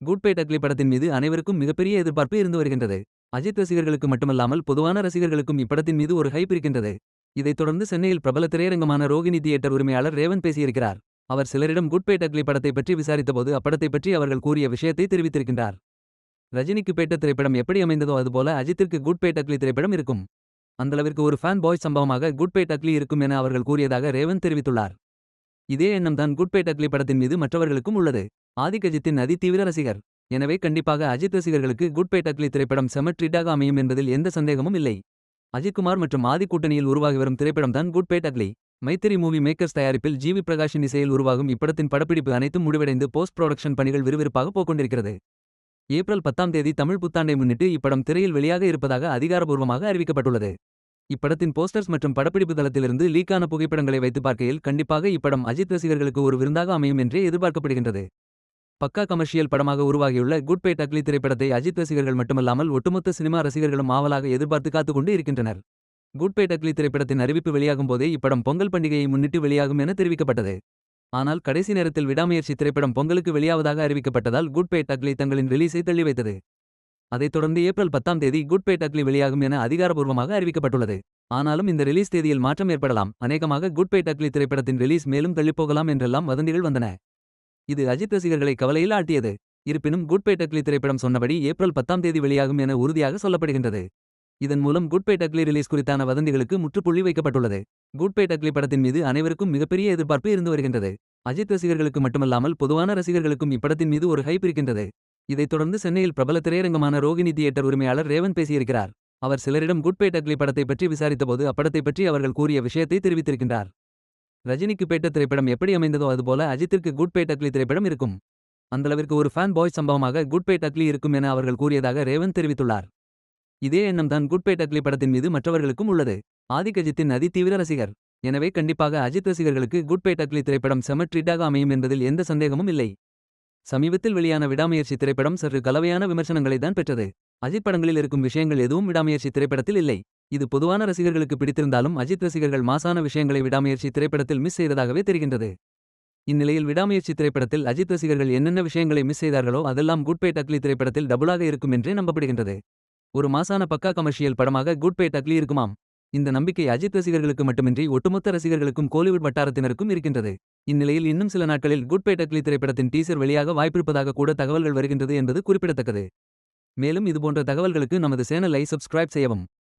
Good bye டக்லி படத்தின் மீது அனைவருக்கும் மிகப்பெரிய எதிர்பார்ப்பு இருந்து வருகின்றது. அஜித் ரசிகர்களுக்கு மட்டுமல்லாமல் பொதுவான ரசிகர்களுக்கும் இப்படத்தின் மீது ஒரு ஹைப் இருக்கின்றது. இதைத் தொடர்ந்து சென்னையில் பிரபல திரையரங்கமான ரோகிணி தியேட்டர் உரிமையாளர் ரேவன் பேசியிருக்கிறார். அவர் சிலரிடம் குட் பை டக்லி படத்தை பற்றி விசாரித்தபோது அப்படத்தை பற்றி அவர்கள் கூறிய விஷயத்தை தெரிவித்திருக்கின்றார். ரஜினிக்கு பேட்ட திரைப்படம் எப்படி அமைந்ததோ அதுபோல அஜித்திற்கு குட் பை டக்லி திரைப்படம் இருக்கும். அந்தளவிற்கு ஒரு ஃபேன் பாய் சம்பவமாக குட் பை டக்லி இருக்கும் என அவர்கள் கூறியதாக ரேவன் தெரிவித்துள்ளார். இதே எண்ணம் தான் குட் பை டக்லி படத்தின் மீது மற்றவர்களுக்கும் உள்ளது. ஆதிகஜித்தின் அதி தீவிர ரசிகர். எனவே கண்டிப்பாக அஜித் ரசிகர்களுக்கு குட் பை டக்லி திரைப்படம் செமட்ரீட்டாக அமையும் என்பதில் எந்த சந்தேகமும் இல்லை. அஜித்குமார் மற்றும் ஆதி கூட்டணியில் உருவாகி வரும் திரைப்படம் தான் Good Bad Ugly Mythri Movie Makers தயாரிப்பில் ஜிவி பிரகாஷின் இசையில் உருவாகும் இப்படத்தின் படப்பிடிப்பு அனைத்தும் முடிவடைந்து போஸ்ட் புரொடக்ஷன் பணிகள் விறுவிறுப்பாக போக்கொண்டிருக்கிறது ஏப்ரல் பத்தாம் தேதி தமிழ் புத்தாண்டை முன்னிட்டு இப்படம் திரையில் வெளியாக இருப்பதாக அதிகாரப்பூர்வமாக அறிவிக்கப்பட்டுள்ளது. இப்படத்தின் போஸ்டர்ஸ் மற்றும் படப்பிடிப்பு தளத்திலிருந்து லீக்கான புகைப்படங்களை வைத்து பார்க்கையில் கண்டிப்பாக இப்படம் அஜித் ரசிகர்களுக்கு ஒரு விருந்தாக அமையும் என்றே எதிர்பார்க்கப்படுகின்றது. பக்கா கமர்ஷியல் படமாக உருவாகியுள்ள குட் பை டக்லி திரைப்படத்தை அஜித் ரசிகர்கள் மட்டுமல்லாமல் ஒட்டுமொத்த சினிமா ரசிகர்களும் ஆவலாக எதிர்பார்த்து காத்துக்கொண்டு இருக்கின்றனர். குட் பை டக்லி திரைப்படத்தின் அறிவிப்பு வெளியாகும் போதே இப்படம் பொங்கல் பண்டிகையை முன்னிட்டு வெளியாகும் என தெரிவிக்கப்பட்டது. ஆனால் கடைசி நேரத்தில் விடாமுயற்சி திரைப்படம் பொங்கலுக்கு வெளியாவதாக அறிவிக்கப்பட்டதால் குட் பை டக்லி தங்களின் ரிலீஸை தள்ளி வைத்தது அதைத் தொடர்ந்து ஏப்ரல் பத்தாம் தேதி குட் பை டக்லி வெளியாகும் என அதிகாரபூர்வமாக அறிவிக்கப்பட்டுள்ளது. ஆனாலும் இந்த ரிலீஸ் தேதியில் மாற்றம் ஏற்படலாம். அநேகமாக குட் பை டக்லி திரைப்படத்தின் ரிலீஸ் மேலும் தள்ளிப்போகலாம் என்றெல்லாம் வதந்திகள் வந்தன. இது அஜித் ரசிகர்களை கவலையில் ஆட்டியது. இருப்பினும் குட்பை டக்லி திரைப்படம் சொன்னபடி ஏப்ரல் பத்தாம் தேதி வெளியாகும் என உறுதியாக சொல்லப்படுகின்றது. இதன் மூலம் குட் பை டக்லி ரிலீஸ் குறித்தான வதந்திகளுக்கு முற்றுப்புள்ளி வைக்கப்பட்டுள்ளது. குட்பை டக்லி படத்தின் மீது அனைவருக்கும் மிகப்பெரிய எதிர்பார்ப்பு இருந்து வருகின்றது. அஜித் ரசிகர்களுக்கு மட்டுமல்லாமல் பொதுவான ரசிகர்களுக்கும் இப்படத்தின் மீது ஒரு ஹைப் இருக்கின்றது. இதைத் தொடர்ந்து சென்னையில் பிரபல திரையரங்கமான ரோகிணி தியேட்டர் உரிமையாளர் ரேவன் பேசியிருக்கிறார். அவர் சிலரிடம் குட்பை டக்லி படத்தை பற்றி விசாரித்தபோது அப்படத்தை பற்றி அவர்கள் கூறிய விஷயத்தை தெரிவித்திருக்கின்றார். ரஜினிக்கு பேட்ட திரைப்படம் எப்படி அமைந்ததோ அதுபோல அஜித்திற்கு குட் பேட் டக்லி திரைப்படம் இருக்கும். அந்தளவிற்கு ஒரு ஃபேன் பாய் சம்பவமாக குட் பை அக்லி இருக்கும் என அவர்கள் கூறியதாக ரேவன் தெரிவித்துள்ளார். இதே எண்ணம் தான் குட் பை அக்லி படத்தின் மீது மற்றவர்களுக்கும் உள்ளது. ஆதிக் அஜித்தின் அதி தீவிர ரசிகர். எனவே கண்டிப்பாக அஜித் ரசிகர்களுக்கு குட் பை டக்லி திரைப்படம் செமட்ரீட்டாக அமையும் என்பதில் எந்த சந்தேகமும் இல்லை. சமீபத்தில் வெளியான விடாமுயற்சி திரைப்படம் சற்று கலவையான விமர்சனங்களை தான் பெற்றது. அஜித் படங்களில் இருக்கும் விஷயங்கள் எதுவும் விடாமுயற்சி திரைப்படத்தில் இல்லை. இது பொதுவான ரசிகர்களுக்கு பிடித்திருந்தாலும் அஜித் ரசிகர்கள் மாசான விஷயங்களை விடாமுயற்சி திரைப்படத்தில் மிஸ் செய்ததாகவே தெரிகின்றது. இந்நிலையில் விடாமுயற்சி திரைப்படத்தில் அஜித் ரசிகர்கள் என்னென்ன விஷயங்களை மிஸ் செய்தார்களோ அதெல்லாம் குட் பை டக்லி திரைப்படத்தில் டபுளாக இருக்கும் என்றே நம்பப்படுகின்றது. ஒரு மாசான பக்கா கமர்ஷியல் படமாக குட் பை டக்லி இருக்குமாம். இந்த நம்பிக்கை அஜித் ரசிகர்களுக்கு மட்டுமின்றி ஒட்டுமொத்த ரசிகர்களுக்கும் கோலிவுட் வட்டாரத்தினருக்கும் இருக்கின்றது. இந்நிலையில் இன்னும் சில நாட்களில் குட் பை டக்லி திரைப்படத்தின் டீசர் வெளியாக வாய்ப்பிருப்பதாக கூட தகவல்கள் வருகின்றது என்பது குறிப்பிடத்தக்கது. மேலும் இதுபோன்ற தகவல்களுக்கு நமது சேனலை சப்ஸ்கிரைப் செய்யவும்.